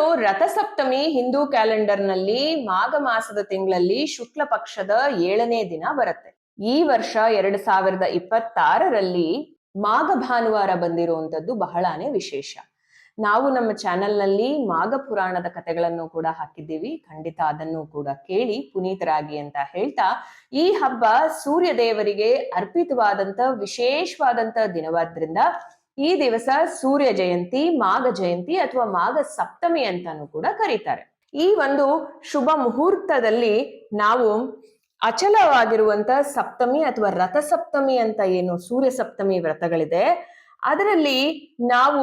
ಇನ್ನು ರಥಸಪ್ತಮಿ ಹಿಂದೂ ಕ್ಯಾಲೆಂಡರ್ನಲ್ಲಿ ಮಾಘ ಮಾಸದ ತಿಂಗಳಲ್ಲಿ ಶುಕ್ಲ ಪಕ್ಷದ ಏಳನೇ ದಿನ ಬರುತ್ತೆ. ಈ ವರ್ಷ ಎರಡ್ ಸಾವಿರದ ಇಪ್ಪತ್ತಾರರಲ್ಲಿ ಮಾಘ ಭಾನುವಾರ ಬಂದಿರುವಂತದ್ದು ಬಹಳಾನೇ ವಿಶೇಷ. ನಾವು ನಮ್ಮ ಚಾನೆಲ್ನಲ್ಲಿ ಮಾಘ ಪುರಾಣದ ಕಥೆಗಳನ್ನು ಕೂಡ ಹಾಕಿದ್ದೀವಿ. ಖಂಡಿತ ಅದನ್ನು ಕೂಡ ಕೇಳಿ ಪುನೀತರಾಗಿ ಅಂತ ಹೇಳ್ತಾ, ಈ ಹಬ್ಬ ಸೂರ್ಯ ದೇವರಿಗೆ ಅರ್ಪಿತವಾದಂತ ವಿಶೇಷವಾದಂತ ದಿನವಾದ್ರಿಂದ ಈ ದಿವಸ ಸೂರ್ಯ ಜಯಂತಿ, ಮಾಘ ಜಯಂತಿ ಅಥವಾ ಮಾಘ ಸಪ್ತಮಿ ಅಂತಾನು ಕೂಡ ಕರೀತಾರೆ. ಈ ಒಂದು ಶುಭ ಮುಹೂರ್ತದಲ್ಲಿ ನಾವು ಅಚಲವಾಗಿರುವಂತ ಸಪ್ತಮಿ ಅಥವಾ ರಥ ಸಪ್ತಮಿ ಅಂತ ಏನು ಸೂರ್ಯ ಸಪ್ತಮಿ ವ್ರತಗಳಿದೆ, ಅದರಲ್ಲಿ ನಾವು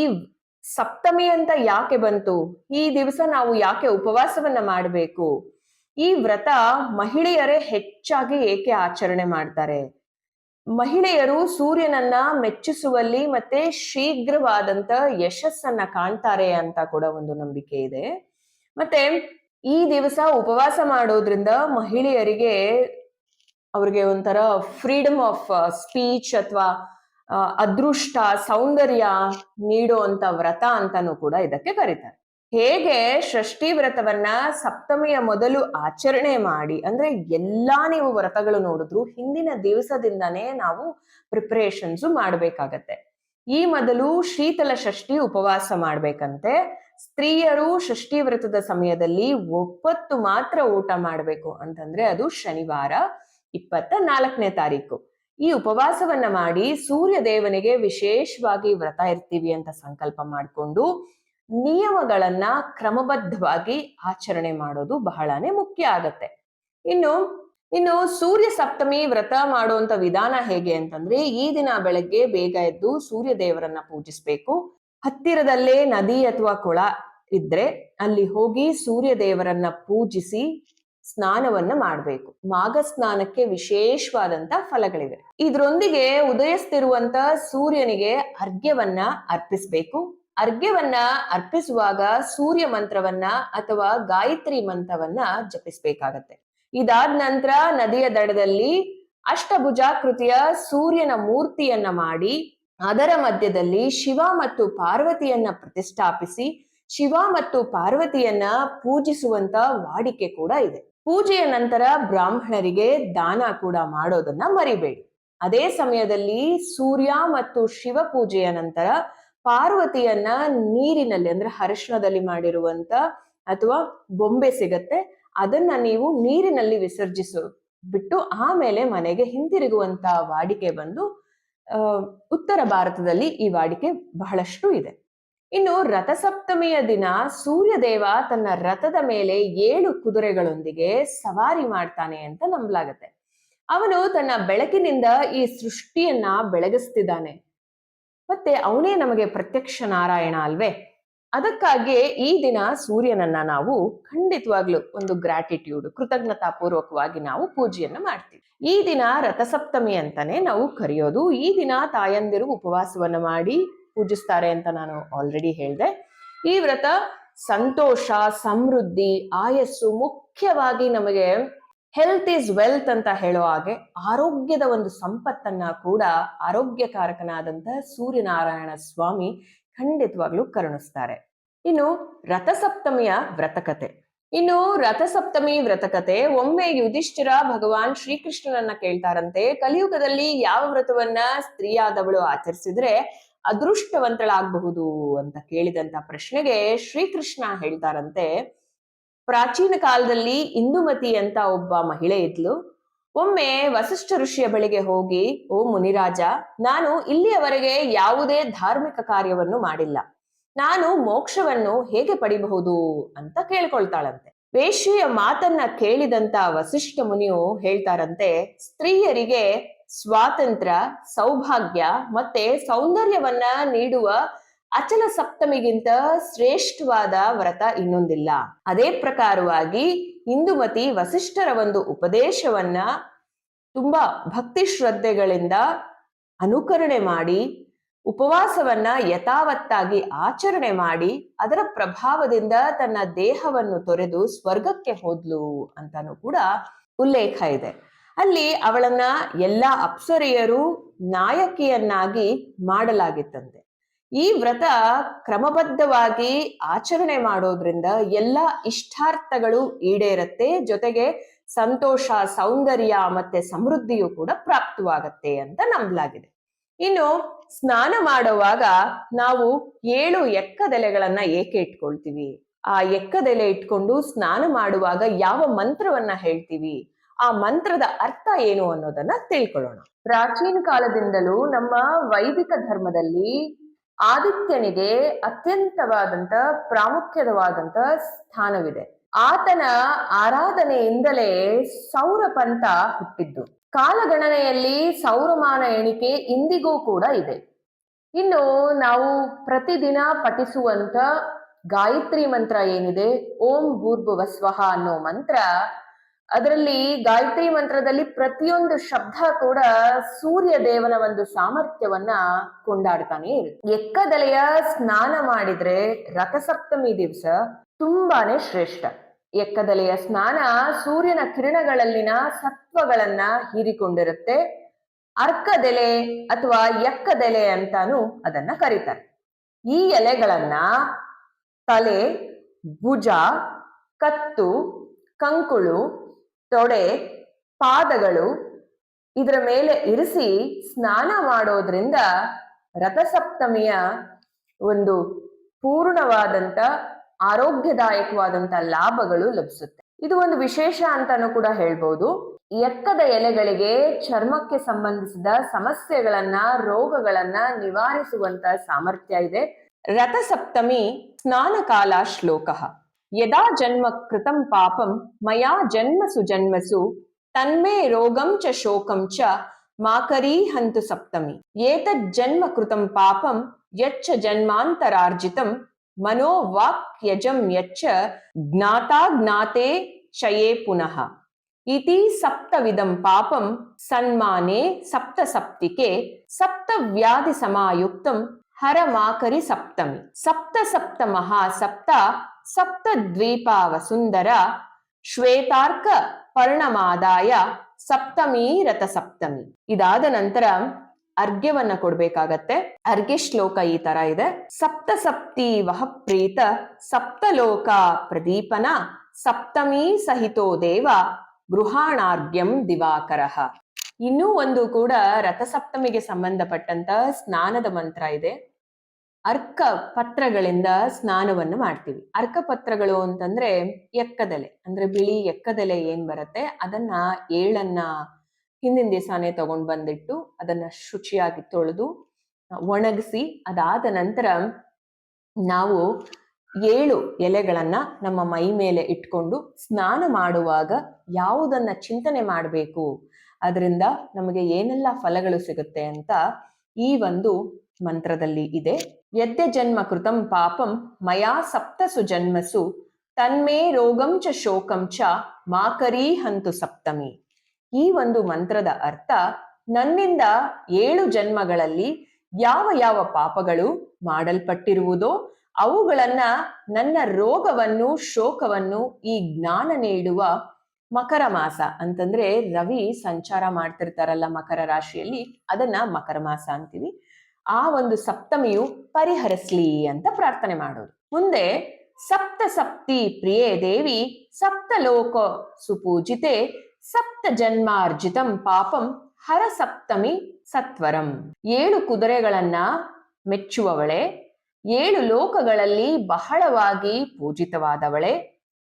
ಈ ಸಪ್ತಮಿ ಅಂತ ಯಾಕೆ ಬಂತು? ಈ ದಿವಸ ನಾವು ಯಾಕೆ ಉಪವಾಸವನ್ನ ಮಾಡಬೇಕು? ಈ ವ್ರತ ಮಹಿಳೆಯರೇ ಹೆಚ್ಚಾಗಿ ಏಕೆ ಆಚರಣೆ ಮಾಡ್ತಾರೆ? ಮಹಿಳೆಯರು ಸೂರ್ಯನನ್ನ ಮೆಚ್ಚಿಸುವಲ್ಲಿ ಮತ್ತೆ ಶೀಘ್ರವಾದಂತ ಯಶಸ್ಸನ್ನ ಕಾಣ್ತಾರೆ ಅಂತ ಕೂಡ ಒಂದು ನಂಬಿಕೆ ಇದೆ. ಮತ್ತೆ ಈ ದಿವಸ ಉಪವಾಸ ಮಾಡೋದ್ರಿಂದ ಮಹಿಳೆಯರಿಗೆ ಅವ್ರಿಗೆ ಒಂಥರ ಫ್ರೀಡಮ್ ಆಫ್ ಸ್ಪೀಚ್ ಅಥವಾ ಅದೃಷ್ಟ, ಸೌಂದರ್ಯ ನೀಡುವಂತ ವ್ರತ ಅಂತಾನೂ ಕೂಡ ಇದಕ್ಕೆ ಕರೀತಾರೆ. ಹೇಗೆ ಷಷ್ಠಿ ವ್ರತವನ್ನ ಸಪ್ತಮಿಯ ಮೊದಲು ಆಚರಣೆ ಮಾಡಿ, ಅಂದ್ರೆ ಎಲ್ಲಾ ನೀವು ವ್ರತಗಳು ನೋಡಿದ್ರು ಹಿಂದಿನ ದಿವಸದಿಂದಾನೇ ನಾವು ಪ್ರಿಪರೇಷನ್ಸ್ ಮಾಡ್ಬೇಕಾಗತ್ತೆ. ಈ ಮೊದಲು ಶೀತಲ ಷಷ್ಠಿ ಉಪವಾಸ ಮಾಡ್ಬೇಕಂತೆ. ಸ್ತ್ರೀಯರು ಷಷ್ಠಿ ವ್ರತದ ಸಮಯದಲ್ಲಿ ಒಪ್ಪತ್ತು ಮಾತ್ರ ಊಟ ಮಾಡಬೇಕು ಅಂತಂದ್ರೆ ಅದು ಶನಿವಾರ ಇಪ್ಪತ್ತ ನಾಲ್ಕನೇ ತಾರೀಕು. ಈ ಉಪವಾಸವನ್ನ ಮಾಡಿ ಸೂರ್ಯ ದೇವನಿಗೆ ವಿಶೇಷವಾಗಿ ವ್ರತ ಇರ್ತೀವಿ ಅಂತ ಸಂಕಲ್ಪ ಮಾಡಿಕೊಂಡು ನಿಯಮಗಳನ್ನ ಕ್ರಮಬದ್ಧವಾಗಿ ಆಚರಣೆ ಮಾಡೋದು ಬಹಳನೇ ಮುಖ್ಯ ಆಗತ್ತೆ. ಇನ್ನು ಇನ್ನು ಸೂರ್ಯ ಸಪ್ತಮಿ ವ್ರತ ಮಾಡುವಂತ ವಿಧಾನ ಹೇಗೆ ಅಂತಂದ್ರೆ, ಈ ದಿನ ಬೆಳಗ್ಗೆ ಬೇಗ ಎದ್ದು ಸೂರ್ಯ ದೇವರನ್ನ ಪೂಜಿಸ್ಬೇಕು. ಹತ್ತಿರದಲ್ಲೇ ನದಿ ಅಥವಾ ಕೊಳ ಇದ್ರೆ ಅಲ್ಲಿ ಹೋಗಿ ಸೂರ್ಯ ದೇವರನ್ನ ಪೂಜಿಸಿ ಸ್ನಾನವನ್ನ ಮಾಡಬೇಕು. ಮಾಘ ಸ್ನಾನಕ್ಕೆ ವಿಶೇಷವಾದಂತ ಫಲಗಳಿವೆ. ಇದ್ರೊಂದಿಗೆ ಉದಯಿಸ್ತಿರುವಂತ ಸೂರ್ಯನಿಗೆ ಅರ್ಘ್ಯವನ್ನ ಅರ್ಪಿಸ್ಬೇಕು. ಅರ್ಘ್ಯವನ್ನ ಅರ್ಪಿಸುವಾಗ ಸೂರ್ಯ ಮಂತ್ರವನ್ನ ಅಥವಾ ಗಾಯತ್ರಿ ಮಂತ್ರವನ್ನ ಜಪಿಸ್ಬೇಕಾಗತ್ತೆ. ಇದಾದ ನಂತರ ನದಿಯ ದಡದಲ್ಲಿ ಅಷ್ಟಭುಜಾಕೃತಿಯ ಸೂರ್ಯನ ಮೂರ್ತಿಯನ್ನ ಮಾಡಿ, ಅದರ ಮಧ್ಯದಲ್ಲಿ ಶಿವ ಮತ್ತು ಪಾರ್ವತಿಯನ್ನ ಪ್ರತಿಷ್ಠಾಪಿಸಿ, ಶಿವ ಮತ್ತು ಪಾರ್ವತಿಯನ್ನ ಪೂಜಿಸುವಂತ ವಾಡಿಕೆ ಕೂಡ ಇದೆ. ಪೂಜೆಯ ನಂತರ ಬ್ರಾಹ್ಮಣರಿಗೆ ದಾನ ಕೂಡ ಮಾಡೋದನ್ನ ಮರಿಬೇಡಿ. ಅದೇ ಸಮಯದಲ್ಲಿ ಸೂರ್ಯ ಮತ್ತು ಶಿವ ಪೂಜೆಯ ನಂತರ ಪಾರ್ವತಿಯನ್ನ ನೀರಿನಲ್ಲಿ, ಅಂದ್ರೆ ಹರಿಶಣದಲ್ಲಿ ಮಾಡಿರುವಂತ ಅಥವಾ ಬೊಂಬೆ ಸಿಗತ್ತೆ, ಅದನ್ನ ನೀವು ನೀರಿನಲ್ಲಿ ವಿಸರ್ಜಿಸು, ಬಿಟ್ಟು ಆಮೇಲೆ ಮನೆಗೆ ಹಿಂತಿರುಗುವಂತ ವಾಡಿಕೆ ಬಂದು ಉತ್ತರ ಭಾರತದಲ್ಲಿ ಈ ವಾಡಿಕೆ ಬಹಳಷ್ಟು ಇದೆ. ಇನ್ನು ರಥಸಪ್ತಮಿಯ ದಿನ ಸೂರ್ಯದೇವ ತನ್ನ ರಥದ ಮೇಲೆ ಏಳು ಕುದುರೆಗಳೊಂದಿಗೆ ಸವಾರಿ ಮಾಡ್ತಾನೆ ಅಂತ ನಂಬಲಾಗತ್ತೆ. ಅವನು ತನ್ನ ಬೆಳಕಿನಿಂದ ಈ ಸೃಷ್ಟಿಯನ್ನ ಬೆಳಗಿಸ್ತಿದ್ದಾನೆ. ಮತ್ತೆ ಅವನೇ ನಮಗೆ ಪ್ರತ್ಯಕ್ಷ ನಾರಾಯಣ ಅಲ್ವೇ? ಅದಕ್ಕಾಗಿ ಈ ದಿನ ಸೂರ್ಯನನ್ನ ನಾವು ಖಂಡಿತವಾಗ್ಲು ಒಂದು ಗ್ರಾಟಿಟ್ಯೂಡ್ ಕೃತಜ್ಞತಾ ಪೂರ್ವಕವಾಗಿ ನಾವು ಪೂಜೆಯನ್ನು ಮಾಡ್ತೀವಿ. ಈ ದಿನ ರಥಸಪ್ತಮಿ ಅಂತಾನೆ ನಾವು ಕರೆಯೋದು. ಈ ದಿನ ತಾಯಂದಿರು ಉಪವಾಸವನ್ನ ಮಾಡಿ ಪೂಜಿಸ್ತಾರೆ ಅಂತ ನಾನು ಆಲ್ರೆಡಿ ಹೇಳಿದೆ. ಈ ವ್ರತ ಸಂತೋಷ, ಸಮೃದ್ಧಿ, ಆಯಸ್ಸು ಮುಖ್ಯವಾಗಿ ನಮಗೆ ಹೆಲ್ತ್ ಈಸ್ ವೆಲ್ತ್ ಅಂತ ಹೇಳೋ ಹಾಗೆ ಆರೋಗ್ಯದ ಒಂದು ಸಂಪತ್ತನ್ನ ಕೂಡ ಆರೋಗ್ಯಕಾರಕನಾದಂತಹ ಸೂರ್ಯನಾರಾಯಣ ಸ್ವಾಮಿ ಖಂಡಿತವಾಗ್ಲೂ ಕರುಣಿಸ್ತಾರೆ. ಇನ್ನು ರಥಸಪ್ತಮಿಯ ವ್ರತಕತೆ. ಇನ್ನು ರಥಸಪ್ತಮಿ ವ್ರತಕತೆ, ಒಮ್ಮೆ ಯುಧಿಷ್ಠಿರ ಭಗವಾನ್ ಶ್ರೀಕೃಷ್ಣನನ್ನ ಕೇಳ್ತಾರಂತೆ, ಕಲಿಯುಗದಲ್ಲಿ ಯಾವ ವ್ರತವನ್ನ ಸ್ತ್ರೀಯಾದವಳು ಆಚರಿಸಿದ್ರೆ ಅದೃಷ್ಟವಂತಳಾಗಬಹುದು ಅಂತ ಕೇಳಿದಂತ ಪ್ರಶ್ನೆಗೆ ಶ್ರೀಕೃಷ್ಣ ಹೇಳ್ತಾರಂತೆ ಪ್ರಾಚೀನ ಕಾಲದಲ್ಲಿ ಇಂದುಮತಿ ಅಂತ ಒಬ್ಬ ಮಹಿಳೆ ಇದ್ಲು. ಒಮ್ಮೆ ವಸಿಷ್ಠ ಋಷಿಯ ಬಳಿಗೆ ಹೋಗಿ, ಓ ಮುನಿರಾಜ, ನಾನು ಇಲ್ಲಿಯವರೆಗೆ ಯಾವುದೇ ಧಾರ್ಮಿಕ ಕಾರ್ಯವನ್ನು ಮಾಡಿಲ್ಲ. ನಾನು ಮೋಕ್ಷವನ್ನು ಹೇಗೆ ಪಡಿಬಹುದು ಅಂತ ಕೇಳ್ಕೊಳ್ತಾಳಂತೆ. ವೇಶ್ಯೆಯ ಮಾತನ್ನ ಕೇಳಿದಂತ ವಸಿಷ್ಠ ಮುನಿಯು ಹೇಳ್ತಾರಂತೆ, ಸ್ತ್ರೀಯರಿಗೆ ಸ್ವಾತಂತ್ರ್ಯ, ಸೌಭಾಗ್ಯ ಮತ್ತೆ ಸೌಂದರ್ಯವನ್ನ ನೀಡುವ ಅಚಲ ಸಪ್ತಮಿಗಿಂತ ಶ್ರೇಷ್ಠವಾದ ವ್ರತ ಇನ್ನೊಂದಿಲ್ಲ. ಅದೇ ಪ್ರಕಾರವಾಗಿ ಇಂದುಮತಿ ವಸಿಷ್ಠರ ಒಂದು ಉಪದೇಶವನ್ನ ತುಂಬಾ ಭಕ್ತಿ ಶ್ರದ್ಧೆಗಳಿಂದ ಅನುಕರಣೆ ಮಾಡಿ, ಉಪವಾಸವನ್ನ ಯಥಾವತ್ತಾಗಿ ಆಚರಣೆ ಮಾಡಿ, ಅದರ ಪ್ರಭಾವದಿಂದ ತನ್ನ ದೇಹವನ್ನು ತೊರೆದು ಸ್ವರ್ಗಕ್ಕೆ ಹೋದ್ಲು ಅಂತಾನು ಕೂಡ ಉಲ್ಲೇಖ ಇದೆ. ಅಲ್ಲಿ ಅವಳನ್ನ ಎಲ್ಲಾ ಅಪ್ಸರೆಯರು ನಾಯಕಿಯನ್ನಾಗಿ ಮಾಡಲಾಗಿತ್ತಂತೆ. ಈ ವ್ರತ ಕ್ರಮಬದ್ಧವಾಗಿ ಆಚರಣೆ ಮಾಡೋದ್ರಿಂದ ಎಲ್ಲ ಇಷ್ಟಾರ್ಥಗಳು ಈಡೇರತ್ತೆ, ಜೊತೆಗೆ ಸಂತೋಷ, ಸೌಂದರ್ಯ ಮತ್ತೆ ಸಮೃದ್ಧಿಯು ಕೂಡ ಪ್ರಾಪ್ತವಾಗತ್ತೆ ಅಂತ ನಂಬಲಾಗಿದೆ. ಇನ್ನು ಸ್ನಾನ ಮಾಡುವಾಗ ನಾವು ಏಳು ಎಕ್ಕದೆಲೆಗಳನ್ನ ಏಕೆ ಇಟ್ಕೊಳ್ತೀವಿ? ಆ ಎಕ್ಕದೆಲೆ ಇಟ್ಕೊಂಡು ಸ್ನಾನ ಮಾಡುವಾಗ ಯಾವ ಮಂತ್ರವನ್ನ ಹೇಳ್ತೀವಿ? ಆ ಮಂತ್ರದ ಅರ್ಥ ಏನು ಅನ್ನೋದನ್ನ ತಿಳ್ಕೊಳ್ಳೋಣ. ಪ್ರಾಚೀನ ಕಾಲದಿಂದಲೂ ನಮ್ಮ ವೈದಿಕ ಧರ್ಮದಲ್ಲಿ ಆದಿತ್ಯನಿಗೆ ಅತ್ಯಂತವಾದಂತ ಪ್ರಾಮುಖ್ಯವಾದಂತ ಸ್ಥಾನವಿದೆ. ಆತನ ಆರಾಧನೆಯಿಂದಲೇ ಸೌರಪಂಥ ಹುಟ್ಟಿದ್ದು. ಕಾಲಗಣನೆಯಲ್ಲಿ ಸೌರಮಾನ ಎಣಿಕೆ ಇಂದಿಗೂ ಕೂಡ ಇದೆ. ಇನ್ನು ನಾವು ಪ್ರತಿದಿನ ಪಠಿಸುವಂತ ಗಾಯತ್ರಿ ಮಂತ್ರ ಏನಿದೆ? ಓಂ ಭೂರ್ಭುವ ಸ್ವಹ ಅನ್ನೋ ಮಂತ್ರ ಅದರಲ್ಲಿ ಗಾಯತ್ರಿ ಮಂತ್ರದಲ್ಲಿ ಪ್ರತಿಯೊಂದು ಶಬ್ದ ಕೂಡ ಸೂರ್ಯ ದೇವನ ಒಂದು ಸಾಮರ್ಥ್ಯವನ್ನ ಕೊಂಡಾಡ್ತಾನೆ ಇರುತ್ತೆ. ಎಕ್ಕದಲೆಯ ಸ್ನಾನ ಮಾಡಿದ್ರೆ ರಥಸಪ್ತಮಿ ದಿವಸ ತುಂಬಾನೇ ಶ್ರೇಷ್ಠ. ಎಕ್ಕದಲೆಯ ಸ್ನಾನ ಸೂರ್ಯನ ಕಿರಣಗಳಲ್ಲಿನ ಸತ್ವಗಳನ್ನ ಹೀರಿಕೊಂಡಿರುತ್ತೆ. ಅರ್ಕದೆಲೆ ಅಥವಾ ಎಕ್ಕದೆಲೆ ಅಂತಾನು ಅದನ್ನ ಕರೀತಾರೆ. ಈ ಎಲೆಗಳನ್ನ ತಲೆ, ಭುಜ, ಕತ್ತು, ಕಂಕುಳು ತೊಡೆ, ಪಾದಗಳು ಇದರ ಮೇಲೆ ಇರಿಸಿ ಸ್ನಾನ ಮಾಡೋದ್ರಿಂದ ರಥಸಪ್ತಮಿಯ ಒಂದು ಪೂರ್ಣವಾದಂತ, ಆರೋಗ್ಯದಾಯಕವಾದಂತ ಲಾಭಗಳು ಲಭಿಸುತ್ತೆ. ಇದು ಒಂದು ವಿಶೇಷ ಅಂತಾನು ಕೂಡ ಹೇಳ್ಬೋದು. ಎಕ್ಕದ ಎಲೆಗಳಿಗೆ ಚರ್ಮಕ್ಕೆ ಸಂಬಂಧಿಸಿದ ಸಮಸ್ಯೆಗಳನ್ನ, ರೋಗಗಳನ್ನ ನಿವಾರಿಸುವಂತ ಸಾಮರ್ಥ್ಯ ಇದೆ. ರಥಸಪ್ತಮಿ ಸ್ನಾನಕಾಲ ಶ್ಲೋಕ. ಯದಾ ಜನ್ಮ ಕೃತಂ ಪಾಪಂ ಮಯಾ ಜನ್ಮಸು ಜನ್ಮಸು ತನ್ಮೇ ರೋಗಂ ಚ ಶೋಕಂ ಚ ಮಾಕರೀ ಹಂತು ಸಪ್ತಮಿ ಏತದ್ ಜನ್ಮ ಕೃತಂ ಪಾಪಂ ಯಚ್ಚ ಜನ್ಮಾಂತರಾರ್ಜಿತಂ ಮನೋ ವಾಕ್ ಯಜಂ ಯಚ್ಚ ಜ್ಞಾತಾ ಜ್ಞಾತೆ ಶಯೇ ಪುನಃ ಇತಿ ಸಪ್ತವಿದಂ ಪಾಪಂ ಸನ್ಮಾನೆ ಸಪ್ತ ಸಪ್ತಿಕೆ ಸಪ್ತ ವ್ಯಾಧಿ ಸಮಾಯುಕ್ತಂ ಹರ ಮಾಕರಿ ಸಪ್ತಮಿ ಸಪ್ತ ಸಪ್ತ ಮಹಾ ಸಪ್ತ ಸಪ್ತ ದ್ವೀಪಾವ ಸುಂದರ ಶ್ವೇತಾರ್ಕ ಪರ್ಣಮಾದಾಯ ಸಪ್ತಮಿ ರಥ ಸಪ್ತಮಿ ಇದಾದ ನಂತರ ಅರ್ಘ್ಯವನ್ನ ಕೊಡ್ಬೇಕಾಗತ್ತೆ. ಅರ್ಘ್ಯ ಶ್ಲೋಕ ಈ ತರ ಇದೆ. ಸಪ್ತ ಸಪ್ತಿ ವಹ ಪ್ರೀತ ಸಪ್ತಲೋಕ ಪ್ರದೀಪನ ಸಪ್ತಮಿ ಸಹಿತೋ ದೇವ ಗೃಹಾಣಾರ್ಘ್ಯಂ ದಿವಾಕರಃ. ಇನ್ನೂ ಒಂದು ಕೂಡ ರಥಸಪ್ತಮಿಗೆ ಸಂಬಂಧಪಟ್ಟಂತ ಸ್ನಾನದ ಮಂತ್ರ ಇದೆ. ಅರ್ಕ ಪತ್ರಗಳಿಂದ ಸ್ನಾನವನ್ನು ಮಾಡ್ತೀವಿ. ಅರ್ಕ ಪತ್ರಗಳು ಅಂತಂದ್ರೆ ಎಕ್ಕದೆಲೆ, ಅಂದ್ರೆ ಬಿಳಿ ಎಕ್ಕದೆಲೆ ಏನ್ ಬರುತ್ತೆ, ಅದನ್ನ ಏಳನ್ನ ಹಿಂದಿನ ದಿವಸನೇ ತಗೊಂಡ್ ಬಂದಿಟ್ಟು ಅದನ್ನ ಶುಚಿಯಾಗಿ ತೊಳೆದು ಒಣಗಿಸಿ, ಅದಾದ ನಂತರ ನಾವು ಏಳು ಎಲೆಗಳನ್ನ ನಮ್ಮ ಮೈ ಮೇಲೆ ಇಟ್ಕೊಂಡು ಸ್ನಾನ ಮಾಡುವಾಗ ಯಾವುದನ್ನ ಚಿಂತನೆ ಮಾಡಬೇಕು, ಅದರಿಂದ ನಮಗೆ ಏನೆಲ್ಲ ಫಲಗಳು ಸಿಗುತ್ತೆ ಅಂತ ಈ ಒಂದು ಮಂತ್ರದಲ್ಲಿ ಇದೆ. ಯದ್ಯ ಜನ್ಮ ಕೃತಂ ಪಾಪಂ ಮಯಾ ಸಪ್ತಸು ಜನ್ಮಸು ತನ್ಮೇ ರೋಗಂ ಚ ಶೋಕಂ ಚ ಮಾಕರೀ ಹಂತು ಸಪ್ತಮಿ ಈ ಒಂದು ಮಂತ್ರದ ಅರ್ಥ, ನನ್ನಿಂದ ಏಳು ಜನ್ಮಗಳಲ್ಲಿ ಯಾವ ಯಾವ ಪಾಪಗಳು ಮಾಡಲ್ಪಟ್ಟಿರುವುದೋ, ಅವುಗಳನ್ನ ನನ್ನ ರೋಗವನ್ನು, ಶೋಕವನ್ನು, ಈ ಜ್ಞಾನ ನೀಡುವ ಮಕರ ಮಾಸ ಅಂತಂದ್ರೆ ರವಿ ಸಂಚಾರ ಮಾಡ್ತಿರ್ತಾರಲ್ಲ ಮಕರ ರಾಶಿಯಲ್ಲಿ, ಅದನ್ನ ಮಕರ ಮಾಸ ಅಂತೀವಿ. ಆ ಒಂದು ಸಪ್ತಮಿಯು ಪರಿಹರಿಸ್ಲಿ ಅಂತ ಪ್ರಾರ್ಥನೆ ಮಾಡೋದು. ಮುಂದೆ ಸಪ್ತ ಸಪ್ತಿ ಪ್ರಿಯೇ ದೇವಿ, ಸಪ್ತ ಲೋಕ ಸುಪೂಜಿತೆ, ಸಪ್ತ ಜನ್ಮಾರ್ಜಿತಂ ಪಾಪಂ ಹರ ಸಪ್ತಮಿ ಸತ್ವರಂ. ಏಳು ಕುದುರೆಗಳನ್ನ ಮೆಚ್ಚುವವಳೆ, ಏಳು ಲೋಕಗಳಲ್ಲಿ ಬಹಳವಾಗಿ ಪೂಜಿತವಾದವಳೆ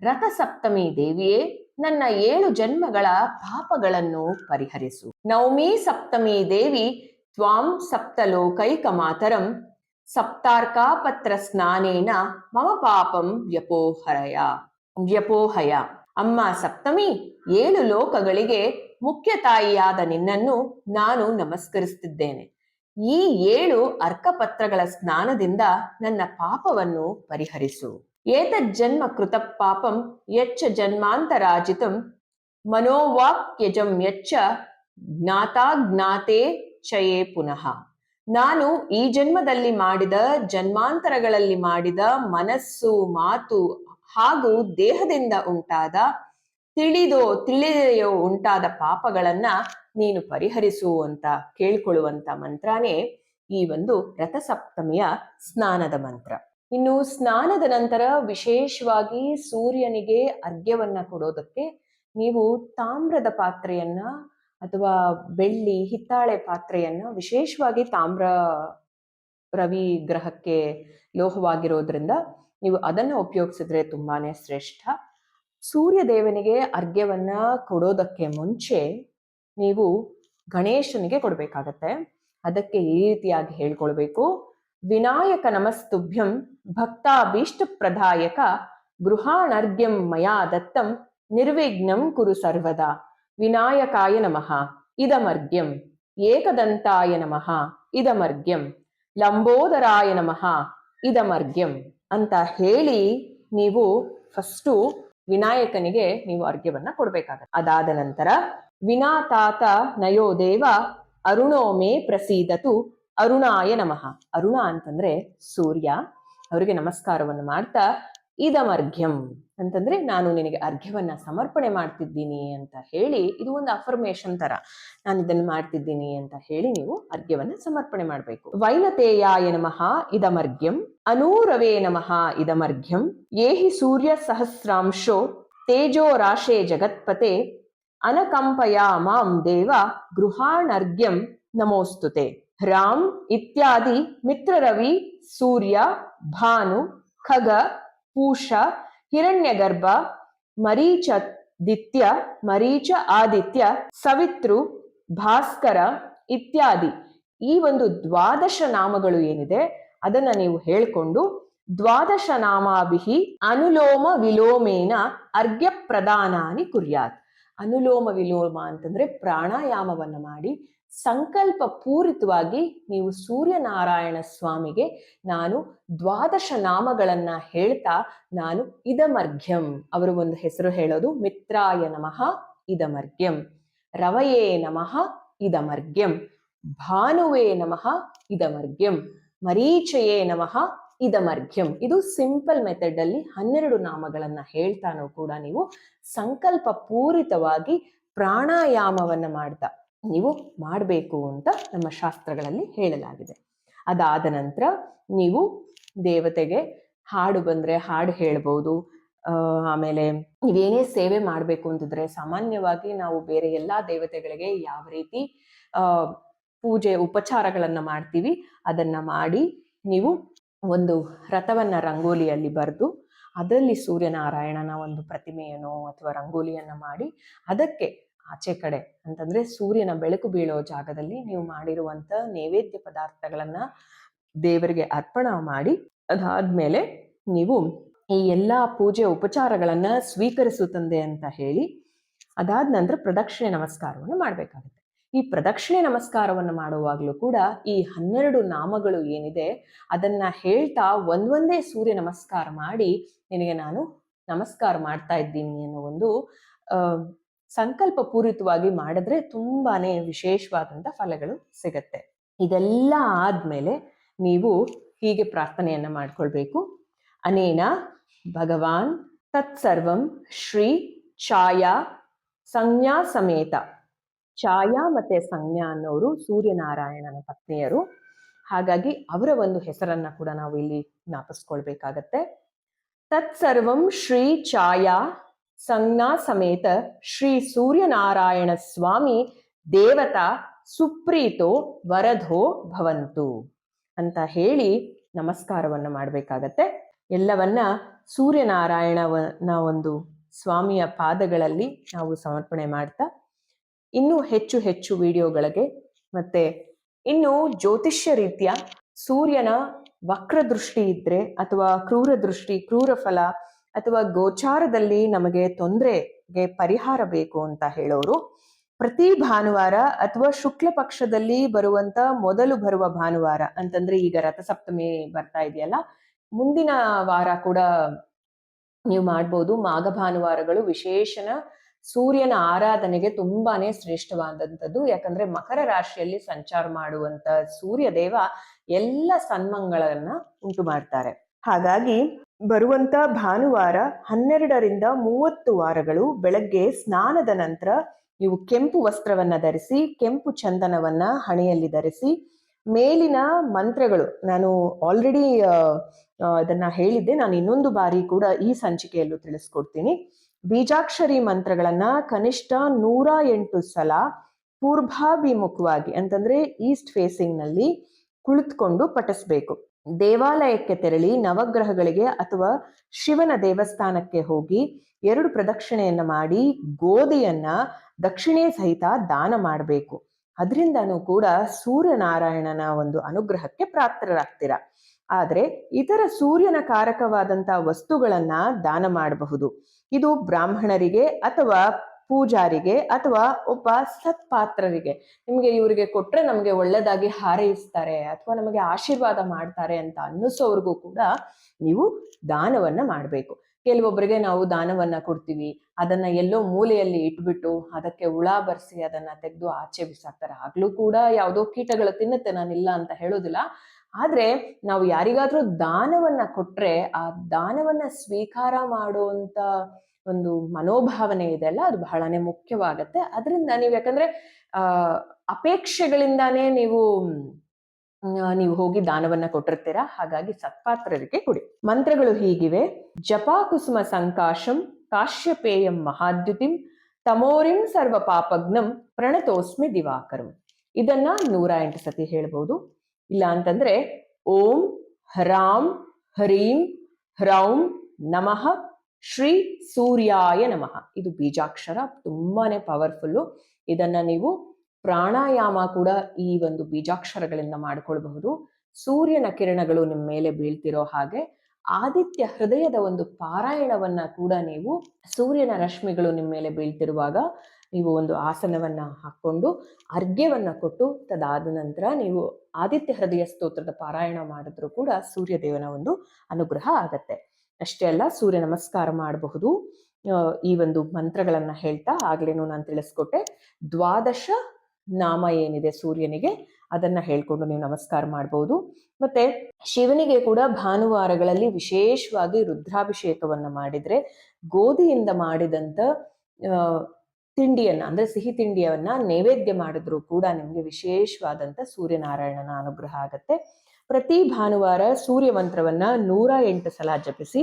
ರಥಸಪ್ತಮಿ ದೇವಿಯೇ, ನನ್ನ ಏಳು ಜನ್ಮಗಳ ಪಾಪಗಳನ್ನು ಪರಿಹರಿಸು. ನವಮಿ ಸಪ್ತಮಿ ದೇವಿ ತ್ವಾಂ ಸಪ್ತಲೋಕೈಕ ಮಾತರಂ ಸಪ್ತಾರ್ಕಾಪತ್ರ ಸ್ನಾನೇನ ಮಮ ಪಾಪಂ ವ್ಯಪೋಹರಯ ವ್ಯಪೋಹಯ ಅಮ್ಮ ಸಪ್ತಮಿ ಏಳು ಲೋಕಗಳಿಗೆ ಮುಖ್ಯ ತಾಯಿಯಾದ ನಿನ್ನನ್ನು ನಾನು ನಮಸ್ಕರಿಸುತ್ತಿದ್ದೇನೆ. ಈ ಏಳು ಅರ್ಕಪತ್ರಗಳ ಸ್ನಾನದಿಂದ ನನ್ನ ಪಾಪವನ್ನು ಪರಿಹರಿಸು. ಏತಜ್ಜನ್ಮ ಕೃತ ಪಾಪಂ ಯಚ್ಚ ಜನ್ಮಾಂತರಾಜಿತಂ, ಮನೋವಾಕ್ಯಜಂ ಯಚ್ಚ ಜ್ಞಾತಾ ಜ್ಞಾತೆ ಚಯೇ ಪುನಃ. ನಾನು ಈ ಜನ್ಮದಲ್ಲಿ ಮಾಡಿದ, ಜನ್ಮಾಂತರಗಳಲ್ಲಿ ಮಾಡಿದ ಮನಸ್ಸು, ಮಾತು ಹಾಗೂ ದೇಹದಿಂದ ಉಂಟಾದ, ತಿಳಿದೋ ತಿಳಿದೆಯೋ ಉಂಟಾದ ಪಾಪಗಳನ್ನ ನೀನು ಪರಿಹರಿಸು ಅಂತ ಕೇಳ್ಕೊಳ್ಳುವಂತ ಮಂತ್ರನೇ ಈ ಒಂದು ರಥಸಪ್ತಮಿಯ ಸ್ನಾನದ ಮಂತ್ರ. ಇನ್ನು ಸ್ನಾನದ ನಂತರ ವಿಶೇಷವಾಗಿ ಸೂರ್ಯನಿಗೆ ಅರ್ಘ್ಯವನ್ನ ಕೊಡೋದಕ್ಕೆ ನೀವು ತಾಮ್ರದ ಪಾತ್ರೆಯನ್ನ ಅಥವಾ ಬೆಳ್ಳಿ, ಹಿತ್ತಾಳೆ ಪಾತ್ರೆಯನ್ನು ವಿಶೇಷವಾಗಿ ತಾಮ್ರ ರವಿ ಗ್ರಹಕ್ಕೆ ಲೋಹವಾಗಿರೋದ್ರಿಂದ ನೀವು ಅದನ್ನು ಉಪಯೋಗಿಸಿದ್ರೆ ತುಂಬಾನೇ ಶ್ರೇಷ್ಠ. ಸೂರ್ಯ ದೇವನಿಗೆ ಅರ್ಘ್ಯವನ್ನ ಕೊಡೋದಕ್ಕೆ ಮುಂಚೆ ನೀವು ಗಣೇಶನಿಗೆ ಕೊಡಬೇಕಾಗತ್ತೆ. ಅದಕ್ಕೆ ಈ ರೀತಿಯಾಗಿ ಹೇಳ್ಕೊಳ್ಬೇಕು. ವಿನಾಯಕ ನಮಸ್ತುಭ್ಯಂ ಭಕ್ತಾಭೀಷ್ಟ ಪ್ರದಾಯಕ ಗೃಹಾಣರ್ಘ್ಯಂ ಮಯಾ ದತ್ತಂ ನಿರ್ವಿಘ್ನಂ ಕುರು ಸರ್ವದಾ. ವಿನಾಯಕಾಯ ನಮಃ. ಇದಮರ್ಘ್ಯಂ ಏಕದಂತಾಯ ನಮಃ. ಇದಮರ್ಘ್ಯಂ ಲಂಬೋದರಾಯ ನಮಃ. ಇದಮರ್ಘ್ಯಂ ಅಂತ ಹೇಳಿ ನೀವು ಫಸ್ಟು ವಿನಾಯಕನಿಗೆ ನೀವು ಅರ್ಘ್ಯವನ್ನ ಕೊಡ್ಬೇಕಾಗತ್ತೆ. ಅದಾದ ನಂತರ, ವಿನಾತಾತ ನಯೋ ದೇವ ಅರುಣೋಮೆ ಪ್ರಸೀದತು ಅರುಣಾಯ ನಮಃ. ಅರುಣ ಅಂತಂದ್ರೆ ಸೂರ್ಯ. ಅವರಿಗೆ ನಮಸ್ಕಾರವನ್ನು ಮಾಡ್ತಾ ಇದಮರ್ಘ್ಯಂ ಅಂತಂದ್ರೆ ನಾನು ನಿನಗೆ ಅರ್ಘ್ಯವನ್ನ ಸಮರ್ಪಣೆ ಮಾಡ್ತಿದ್ದೀನಿ ಅಂತ ಹೇಳಿ, ಇದು ಒಂದು ಅಫರ್ಮೇಶನ್ ತರ. ನಾನು ಇದನ್ನು ಮಾಡ್ತಿದ್ದೀನಿ ಅಂತ ಹೇಳಿ ನೀವು ಅರ್ಘ್ಯವನ್ನ ಸಮರ್ಪಣೆ ಮಾಡಬೇಕು. ವೈನತೇಯಾಯ ನಮಃ ಇದಮರ್ಘ್ಯಂ, ಅನೂರವೇ ನಮಃ ಇದಮರ್ಘ್ಯಂ, ಏಹಿ ಸೂರ್ಯ ಸಹಸ್ರಾಂಶೋ, ತೇಜೋ ರಾಶೆ ಜಗತ್ಪತೆ, ಅನಕಂಪಯ ಮಾಂ ದೇವ ಗೃಹಾಣರ್ಘ್ಯಂ ನಮೋಸ್ತುತೆ. ರಾಮ್ ಇತ್ಯಾದಿ ಮಿತ್ರರವಿ ಸೂರ್ಯ ಭಾನು ಖಗ ಪೂಷ ಹಿರಣ್ಯಗರ್ಭ ಮರೀಚ ದಿತ್ಯ ಮರೀಚ ಆದಿತ್ಯ ಸವಿತೃ, ಭಾಸ್ಕರ ಇತ್ಯಾದಿ. ಈ ಒಂದು ದ್ವಾದಶ ನಾಮಗಳು ಏನಿದೆ, ಅದನ್ನ ನೀವು ಹೇಳ್ಕೊಂಡು ದ್ವಾದಶ ನಾಮಾಭಿಹಿ ಅನುಲೋಮ ವಿಲೋಮೇನ ಅರ್ಘ್ಯ ಪ್ರದಾನಾನಿ ಕುರ್ಯಾತ್. ಅನುಲೋಮ ವಿಲೋಮ ಅಂತಂದ್ರೆ ಪ್ರಾಣಾಯಾಮವನ್ನ ಮಾಡಿ ಸಂಕಲ್ಪ ಪೂರಿತವಾಗಿ ನೀವು ಸೂರ್ಯನಾರಾಯಣ ಸ್ವಾಮಿಗೆ ನಾನು ದ್ವಾದಶ ನಾಮಗಳನ್ನ ಹೇಳ್ತಾ ನಾನು ಇದಮರ್ಘ್ಯಂ. ಅವರು ಒಂದು ಹೆಸರು ಹೇಳೋದು, ಮಿತ್ರಾಯ ನಮಃ, ಇದಮರ್ಘ್ಯಂ. ರವಯೇ ನಮಃ, ಇದಮರ್ಘ್ಯಂ. ಭಾನುವೇ ನಮಃ, ಇದಮರ್ಘ್ಯಂ. ಮರೀಚಯೇ ನಮಃ, ಇದಮರ್ಘ್ಯಂ. ಇದು ಸಿಂಪಲ್ ಮೆಥಡ್ ಅಲ್ಲಿ ಹನ್ನೆರಡು ನಾಮಗಳನ್ನ ಹೇಳ್ತಾನೂ ಕೂಡ ನೀವು ಸಂಕಲ್ಪ ಪೂರಿತವಾಗಿ ಪ್ರಾಣಾಯಾಮವನ್ನ ಮಾಡ್ತಾ. ನೀವು ಮಾಡಬೇಕು ಅಂತ ನಮ್ಮ ಶಾಸ್ತ್ರಗಳಲ್ಲಿ ಹೇಳಲಾಗಿದೆ. ಅದಾದ ನಂತರ ನೀವು ದೇವತೆಗೆ ಹಾಡು ಬಂದರೆ ಹಾಡು ಹೇಳ್ಬೋದು. ಆಮೇಲೆ ನೀವೇನೇ ಸೇವೆ ಮಾಡಬೇಕು ಅಂತಿದ್ರೆ ಸಾಮಾನ್ಯವಾಗಿ ನಾವು ಬೇರೆ ಎಲ್ಲ ದೇವತೆಗಳಿಗೆ ಯಾವ ರೀತಿ ಪೂಜೆ ಉಪಚಾರಗಳನ್ನು ಮಾಡ್ತೀವಿ, ಅದನ್ನ ಮಾಡಿ ನೀವು ಒಂದು ರಥವನ್ನ ರಂಗೋಲಿಯಲ್ಲಿ ಬರೆದು ಅದರಲ್ಲಿ ಸೂರ್ಯನಾರಾಯಣನ ಒಂದು ಪ್ರತಿಮೆಯನ್ನೋ ಅಥವಾ ರಂಗೋಲಿಯನ್ನ ಮಾಡಿ ಅದಕ್ಕೆ ಆಚೆ ಕಡೆ ಅಂತಂದ್ರೆ ಸೂರ್ಯನ ಬೆಳಕು ಬೀಳೋ ಜಾಗದಲ್ಲಿ ನೀವು ಮಾಡಿರುವಂತ ನೈವೇದ್ಯ ಪದಾರ್ಥಗಳನ್ನ ದೇವರಿಗೆ ಅರ್ಪಣ ಮಾಡಿ, ಅದಾದ್ಮೇಲೆ ನೀವು ಈ ಎಲ್ಲಾ ಪೂಜೆ ಉಪಚಾರಗಳನ್ನ ಸ್ವೀಕರಿಸು ತಂದೆ ಅಂತ ಹೇಳಿ, ಅದಾದ ನಂತರ ಪ್ರದಕ್ಷಿಣೆ ನಮಸ್ಕಾರವನ್ನು ಮಾಡಬೇಕಾಗುತ್ತೆ. ಈ ಪ್ರದಕ್ಷಿಣೆ ನಮಸ್ಕಾರವನ್ನು ಮಾಡುವಾಗಲೂ ಕೂಡ ಈ ಹನ್ನೆರಡು ನಾಮಗಳು ಏನಿದೆ, ಅದನ್ನ ಹೇಳ್ತಾ ಒಂದೊಂದೇ ಸೂರ್ಯ ನಮಸ್ಕಾರ ಮಾಡಿ, ನಿನಗೆ ನಾನು ನಮಸ್ಕಾರ ಮಾಡ್ತಾ ಇದ್ದೀನಿ ಅನ್ನೋ ಒಂದು ಸಂಕಲ್ಪ ಪೂರಿತವಾಗಿ ಮಾಡಿದ್ರೆ ತುಂಬಾನೇ ವಿಶೇಷವಾದಂತ ಫಲಗಳು ಸಿಗತ್ತೆ. ಇದೆಲ್ಲ ಆದ್ಮೇಲೆ ನೀವು ಹೀಗೆ ಪ್ರಾರ್ಥನೆಯನ್ನ ಮಾಡ್ಕೊಳ್ಬೇಕು. ಅನೇನ ಭಗವಾನ್ ತತ್ಸರ್ವಂ ಶ್ರೀ ಛಾಯಾ ಸಂಜ್ಞಾ ಸಮೇತ ಛಾಯಾ ಮತ್ತೆ ಸಂಜ್ಞಾ ಅನ್ನೋರು ಸೂರ್ಯನಾರಾಯಣನ ಪತ್ನಿಯರು. ಹಾಗಾಗಿ ಅವರ ಒಂದು ಹೆಸರನ್ನ ಕೂಡ ನಾವು ಇಲ್ಲಿ ಜ್ಞಾಪಿಸ್ಕೊಳ್ಬೇಕಾಗತ್ತೆ. ತತ್ಸರ್ವಂ ಶ್ರೀ ಛಾಯಾ ಸಂಜ್ಞಾ ಸಮೇತ ಶ್ರೀ ಸೂರ್ಯನಾರಾಯಣ ಸ್ವಾಮಿ ದೇವತಾ ಸುಪ್ರೀತೋ ವರಧೋ ಭವಂತು ಅಂತ ಹೇಳಿ ನಮಸ್ಕಾರವನ್ನು ಮಾಡಬೇಕಾಗತ್ತೆ. ಎಲ್ಲವನ್ನ ಸೂರ್ಯನಾರಾಯಣನ ಒಂದು ಸ್ವಾಮಿಯ ಪಾದಗಳಲ್ಲಿ ನಾವು ಸಮರ್ಪಣೆ ಮಾಡ್ತಾ ಇನ್ನೂ ಹೆಚ್ಚು ಹೆಚ್ಚು ವಿಡಿಯೋಗಳಿಗೆ ಮತ್ತೆ ಇನ್ನು ಜ್ಯೋತಿಷ್ಯ ರೀತಿಯ ಸೂರ್ಯನ ವಕ್ರದೃಷ್ಟಿ ಇದ್ರೆ ಅಥವಾ ಕ್ರೂರ ದೃಷ್ಟಿ ಕ್ರೂರ ಫಲ ಅಥವಾ ಗೋಚಾರದಲ್ಲಿ ನಮಗೆ ತೊಂದರೆಗೆ ಪರಿಹಾರ ಬೇಕು ಅಂತ ಹೇಳೋರು, ಪ್ರತಿ ಭಾನುವಾರ ಅಥವಾ ಶುಕ್ಲ ಪಕ್ಷದಲ್ಲಿ ಬರುವಂತ ಮೊದಲು ಬರುವ ಭಾನುವಾರ ಅಂತಂದ್ರೆ ಈಗ ರಥಸಪ್ತಮಿ ಬರ್ತಾ ಇದೆಯಲ್ಲ, ಮುಂದಿನ ವಾರ ಕೂಡ ನೀವು ಮಾಡ್ಬೋದು. ಮಾಘ ಭಾನುವಾರಗಳು ವಿಶೇಷನ ಸೂರ್ಯನ ಆರಾಧನೆಗೆ ತುಂಬಾನೇ ಶ್ರೇಷ್ಠವಾದಂಥದ್ದು. ಯಾಕಂದ್ರೆ ಮಕರ ರಾಶಿಯಲ್ಲಿ ಸಂಚಾರ ಮಾಡುವಂತ ಸೂರ್ಯ ದೇವ ಎಲ್ಲ ಸನ್ಮಂಗಳನ್ನ ಉಂಟು ಮಾಡ್ತಾರೆ ಹಾಗಾಗಿ ಬರುವಂತ ಭಾನುವಾರ ಹನ್ನೆರಡರಿಂದ ಮೂವತ್ತು ವಾರಗಳು ಬೆಳಗ್ಗೆ ಸ್ನಾನದ ನಂತರ ನೀವು ಕೆಂಪು ವಸ್ತ್ರವನ್ನು ಧರಿಸಿ, ಕೆಂಪು ಚಂದನವನ್ನು ಹಣೆಯಲ್ಲಿ ಧರಿಸಿ, ಮೇಲಿನ ಮಂತ್ರಗಳು, ನಾನು ಆಲ್ರೆಡಿ ಅದನ್ನ ಹೇಳಿದ್ದೆ. ನಾನು ಇನ್ನೊಂದು ಬಾರಿ ಕೂಡ ಈ ಸಂಚಿಕೆಯಲ್ಲೂ ತಿಳಿಸ್ಕೊಡ್ತೀನಿ. ಬೀಜಾಕ್ಷರಿ ಮಂತ್ರಗಳನ್ನ ಕನಿಷ್ಠ ನೂರ ಎಂಟು ಸಲ ಪೂರ್ವಾಭಿಮುಖವಾಗಿ ಅಂತಂದ್ರೆ ಈಸ್ಟ್ ಫೇಸಿಂಗ್ನಲ್ಲಿ ಕುಳಿತುಕೊಂಡು ಪಠಿಸ್ಬೇಕು. ದೇವಾಲಯಕ್ಕೆ ತೆರಳಿ ನವಗ್ರಹಗಳಿಗೆ ಅಥವಾ ಶಿವನ ದೇವಸ್ಥಾನಕ್ಕೆ ಹೋಗಿ ಎರಡು ಪ್ರದಕ್ಷಿಣೆಯನ್ನು ಮಾಡಿ ಗೋಧಿಯನ್ನ ದಕ್ಷಿಣೆ ಸಹಿತ ದಾನ ಮಾಡಬೇಕು. ಅದರಿಂದನೂ ಕೂಡ ಸೂರ್ಯನಾರಾಯಣನ ಒಂದು ಅನುಗ್ರಹಕ್ಕೆ ಪಾತ್ರರಾಗ್ತೀರ ಆದರೆ ಇತರ ಸೂರ್ಯನ ಕಾರಕವಾದಂತಹ ವಸ್ತುಗಳನ್ನ ದಾನ ಮಾಡಬಹುದು. ಇದು ಬ್ರಾಹ್ಮಣರಿಗೆ ಅಥವಾ ಪೂಜಾರಿಗೆ ಅಥವಾ ಒಬ್ಬ ಸತ್ಪಾತ್ರರಿಗೆ. ನಿಮಗೆ ಇವರಿಗೆ ಕೊಟ್ರೆ ನಮಗೆ ಒಳ್ಳೆಯದಾಗಿ ಹಾರೈಸ್ತಾರೆ ಅಥವಾ ನಮಗೆ ಆಶೀರ್ವಾದ ಮಾಡ್ತಾರೆ ಅಂತ ಅನ್ನಿಸೋರ್ಗೂ ಕೂಡ ನೀವು ದಾನವನ್ನ ಮಾಡಬೇಕು. ಕೆಲವೊಬ್ಬರಿಗೆ ನಾವು ದಾನವನ್ನ ಕೊಡ್ತೀವಿ. ಅದನ್ನ ಎಲ್ಲೋ ಮೂಲೆಯಲ್ಲಿ ಇಟ್ಬಿಟ್ಟು ಅದಕ್ಕೆ ಹುಳ ಬರ್ಸಿ ಅದನ್ನ ತೆಗೆದು ಆಚೆ ಬಿಸಾಕ್ತಾರೆ. ಆಗ್ಲೂ ಕೂಡ ಯಾವುದೋ ಕೀಟಗಳು ತಿನ್ನುತ್ತೆ ನಾನಿಲ್ಲ ಅಂತ ಹೇಳೋದಿಲ್ಲ. ಆದ್ರೆ ನಾವು ಯಾರಿಗಾದ್ರೂ ದಾನವನ್ನ ಕೊಟ್ರೆ ಆ ದಾನವನ್ನ ಸ್ವೀಕಾರ ಮಾಡುವಂತ ಒಂದು ಮನೋಭಾವನೆ ಇದೆ ಅಲ್ಲ, ಅದು ಬಹಳನೇ ಮುಖ್ಯವಾಗತ್ತೆ. ಅದರಿಂದ ನೀವು ಯಾಕಂದ್ರೆ ಅಪೇಕ್ಷೆಗಳಿಂದಾನೇ ನೀವು ನೀವು ಹೋಗಿ ದಾನವನ್ನ ಕೊಟ್ಟಿರ್ತೀರಾ? ಹಾಗಾಗಿ ಸತ್ಪಾತ್ರರಿಗೆ ಕೊಡಿ. ಮಂತ್ರಗಳು ಹೀಗಿವೆ. ಜಪಾಕುಸುಮ ಸಂಕಾಶಂ ಕಾಶ್ಯಪೇಯಂ ಮಹಾದ್ಯುತಿಂ ತಮೋರಿಂ ಸರ್ವ ಪಾಪಗ್ನಂ ಪ್ರಣತೋಸ್ಮಿ ದಿವಾಕರಂ. ಇದನ್ನ ನೂರ ಎಂಟು ಸತಿ ಹೇಳ್ಬೋದು. ಇಲ್ಲ ಅಂತಂದ್ರೆ, ಓಂ ಹ್ರಾಂ ಹ್ರೀಂ ಹ್ರೌಂ ನಮಃ ಶ್ರೀ ಸೂರ್ಯಾಯ ನಮಃ. ಇದು ಬೀಜಾಕ್ಷರ, ತುಂಬಾನೇ ಪವರ್ಫುಲ್ಲು ಇದನ್ನ ನೀವು ಪ್ರಾಣಾಯಾಮ ಕೂಡ ಈ ಒಂದು ಬೀಜಾಕ್ಷರಗಳಿಂದ ಮಾಡಿಕೊಳ್ಬಹುದು. ಸೂರ್ಯನ ಕಿರಣಗಳು ನಿಮ್ಮ ಮೇಲೆ ಬೀಳ್ತಿರೋ ಹಾಗೆ ಆದಿತ್ಯ ಹೃದಯದ ಒಂದು ಪಾರಾಯಣವನ್ನ ಕೂಡ ನೀವು ಸೂರ್ಯನ ರಶ್ಮಿಗಳು ನಿಮ್ಮ ಮೇಲೆ ಬೀಳ್ತಿರುವಾಗ ನೀವು ಒಂದು ಆಸನವನ್ನ ಹಾಕೊಂಡು ಅರ್ಘ್ಯವನ್ನ ಕೊಟ್ಟು ತದಾದ ನಂತರ ನೀವು ಆದಿತ್ಯ ಹೃದಯ ಸ್ತೋತ್ರದ ಪಾರಾಯಣ ಮಾಡಿದ್ರು ಕೂಡ ಸೂರ್ಯದೇವನ ಒಂದು ಅನುಗ್ರಹ ಆಗತ್ತೆ. ಅಷ್ಟೇ ಅಲ್ಲ, ಸೂರ್ಯ ನಮಸ್ಕಾರ ಮಾಡಬಹುದು. ಈ ಒಂದು ಮಂತ್ರಗಳನ್ನ ಹೇಳ್ತಾ ಆಗ್ಲೇನು ನಾನು ತಿಳಿಸ್ಕೊಟ್ಟೆ. ದ್ವಾದಶ ನಾಮ ಏನಿದೆ ಸೂರ್ಯನಿಗೆ, ಅದನ್ನ ಹೇಳ್ಕೊಂಡು ನೀವು ನಮಸ್ಕಾರ ಮಾಡಬಹುದು ಮತ್ತೆ ಶಿವನಿಗೆ ಕೂಡ ಭಾನುವಾರಗಳಲ್ಲಿ ವಿಶೇಷವಾಗಿ ರುದ್ರಾಭಿಷೇಕವನ್ನ ಮಾಡಿದ್ರೆ, ಗೋಧಿಯಿಂದ ಮಾಡಿದಂತ ತಿಂಡಿಯನ್ನ, ಅಂದ್ರೆ ಸಿಹಿ ತಿಂಡಿಯವನ್ನ ನೈವೇದ್ಯ ಮಾಡಿದ್ರು ಕೂಡ ನಿಮ್ಗೆ ವಿಶೇಷವಾದಂತ ಸೂರ್ಯನಾರಾಯಣನ ಅನುಗ್ರಹ ಆಗತ್ತೆ. ಪ್ರತಿ ಭಾನುವಾರ ಸೂರ್ಯ ಮಂತ್ರವನ್ನ ನೂರ ಎಂಟು ಸಲ ಜಪಿಸಿ,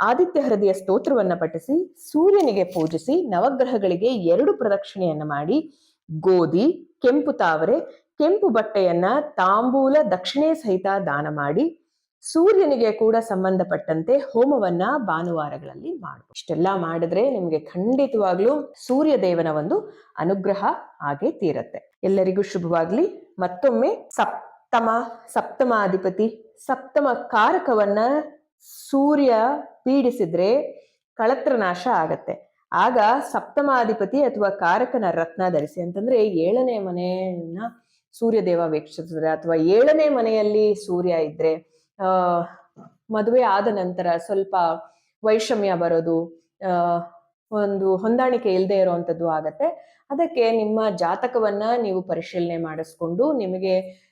ಆದಿತ್ಯ ಹೃದಯ ಸ್ತೋತ್ರವನ್ನ ಪಠಿಸಿ, ಸೂರ್ಯನಿಗೆ ಪೂಜಿಸಿ, ನವಗ್ರಹಗಳಿಗೆ ಎರಡು ಪ್ರದಕ್ಷಿಣೆಯನ್ನ ಮಾಡಿ, ಗೋಧಿ, ಕೆಂಪು ತಾವರೆ, ಕೆಂಪು ಬಟ್ಟೆಯನ್ನ ತಾಂಬೂಲ ದಕ್ಷಿಣೆ ಸಹಿತ ದಾನ ಮಾಡಿ, ಸೂರ್ಯನಿಗೆ ಕೂಡ ಸಂಬಂಧಪಟ್ಟಂತೆ ಹೋಮವನ್ನ ಭಾನುವಾರಗಳಲ್ಲಿ ಮಾಡಬಹುದು ಇಷ್ಟೆಲ್ಲ ಮಾಡಿದ್ರೆ ನಿಮ್ಗೆ ಖಂಡಿತವಾಗ್ಲೂ ಸೂರ್ಯ ದೇವನ ಒಂದು ಅನುಗ್ರಹ ಹಾಗೆ ತೀರತ್ತೆ. ಎಲ್ಲರಿಗೂ ಶುಭವಾಗ್ಲಿ. ಮತ್ತೊಮ್ಮೆ ಸಪ್ತಮ, ಸಪ್ತಮಾಧಿಪತಿ, ಸಪ್ತಮ ಕಾರಕವನ್ನ ಸೂರ್ಯ ಪೀಡಿಸಿದ್ರೆ ಕಳತ್ರ ನಾಶ ಆಗತ್ತೆ. ಆಗ ಸಪ್ತಮಾಧಿಪತಿ ಅಥವಾ ಕಾರಕನ ರತ್ನ ಧರಿಸಿ ಅಂತಂದ್ರೆ ಏಳನೇ ಮನೆಯನ್ನ ಸೂರ್ಯ ದೇವ ವೀಕ್ಷಿಸಿದ್ರೆ ಅಥವಾ ಏಳನೇ ಮನೆಯಲ್ಲಿ ಸೂರ್ಯ ಇದ್ರೆ, ಆ, ಮದುವೆ ಆದ ನಂತರ ಸ್ವಲ್ಪ ವೈಷಮ್ಯ ಬರೋದು ಒಂದು ಹೊಂದಾಣಿಕೆ ಇಲ್ಲದೆ ಇರುವಂತದ್ದು ಆಗತ್ತೆ. ಅದಕ್ಕೆ ನಿಮ್ಮ ಜಾತಕವನ್ನ ನೀವು ಪರಿಶೀಲನೆ ಮಾಡಿಸ್ಕೊಂಡು ನಿಮಗೆ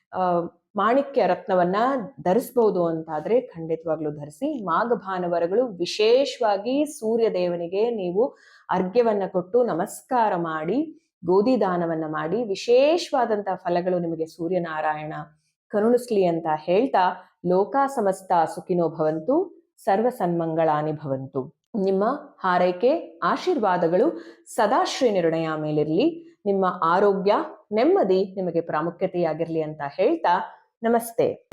ಮಾಣಿಕ್ಯ ರತ್ನವನ್ನ ಧರಿಸ್ಬಹುದು ಅಂತಾದ್ರೆ ಖಂಡಿತವಾಗ್ಲೂ ಧರಿಸಿ ಮಾಘ ಭಾನುವಾರಗಳು ವಿಶೇಷವಾಗಿ ಸೂರ್ಯ ದೇವನಿಗೆ ನೀವು ಅರ್ಘ್ಯವನ್ನ ಕೊಟ್ಟು ನಮಸ್ಕಾರ ಮಾಡಿ, ಗೋಧಿ ದಾನವನ್ನ ಮಾಡಿ ವಿಶೇಷವಾದಂತಹ ಫಲಗಳು ನಿಮಗೆ ಸೂರ್ಯನಾರಾಯಣ ಕರುಣಿಸ್ಲಿ ಅಂತ ಹೇಳ್ತಾ ಲೋಕ ಸಮಸ್ತ ಸುಖಿನೋ ಭವಂತು, ಸರ್ವ ಸನ್ಮಂಗಳಾನಿ ಭವಂತು. ನಿಮ್ಮ ಹಾರೈಕೆ, ಆಶೀರ್ವಾದಗಳು ಸದಾಶ್ರೀ ನಿರ್ಣಯ ಮೇಲಿರಲಿ. ನಿಮ್ಮ ಆರೋಗ್ಯ ನೆಮ್ಮದಿ ನಿಮಗೆ ಪ್ರಾಮುಖ್ಯತೆಯಾಗಿರಲಿ ಅಂತ ಹೇಳ್ತಾ ನಮಸ್ತೆ.